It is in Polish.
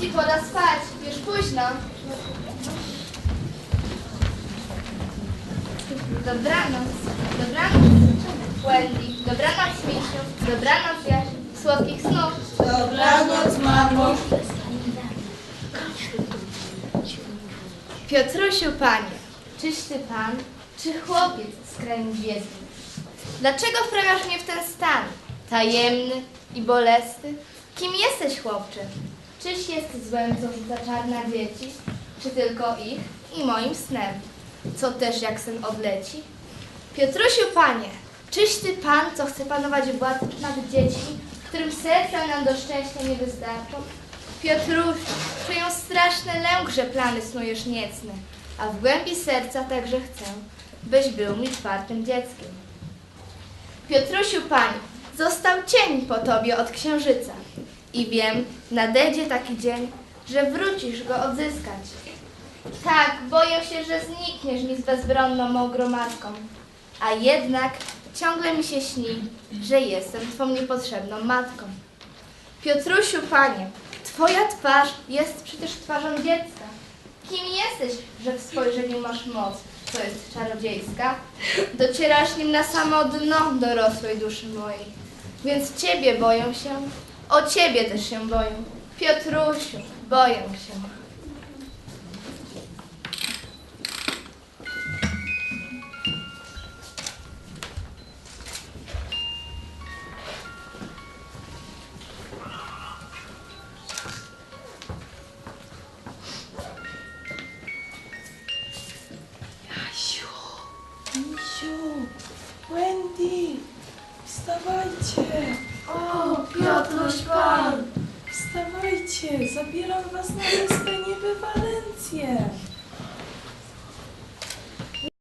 dzieci, pora spać. Już późno. Dobranoc. Dobranoc. Wendy. Dobranoc, Misiu. Dobranoc, Jasiu. Słodkich snów. Dobranoc, mamo. Piotrusiu, panie, czyś ty pan, czy chłopiec z krain gwiezdnych? Dlaczego wprawiasz mnie w ten stan, tajemny i bolesny? Kim jesteś, chłopcze? Czyś jest złem, co rzuca dzieci, czy tylko ich i moim snem, co też jak sen odleci? Piotrusiu, panie, czyś ty pan, co chce panować władzę nad dziećmi, którym serca nam do szczęścia nie wystarczą? Piotrusiu, czuję straszny lęk, że plany snujesz niecne, a w głębi serca także chcę, byś był mi czwartym dzieckiem. Piotrusiu, panie, został cień po tobie od księżyca i wiem, nadejdzie taki dzień, że wrócisz go odzyskać. Tak, boję się, że znikniesz mi z bezbronną mą gromadką, a jednak ciągle mi się śni, że jestem twą niepotrzebną matką. Piotrusiu, panie, twoja twarz jest przecież twarzą dziecka. Kim jesteś, że w spojrzeniu masz moc, co jest czarodziejska? Docierasz nim na samo dno dorosłej duszy mojej. Więc ciebie boję się, o ciebie też się boję. Piotrusiu, boję się. Jasiu, Misiu, Wendy, wstawajcie. Piotruś Pan! Wstawajcie, zabieram was na niebywalencję.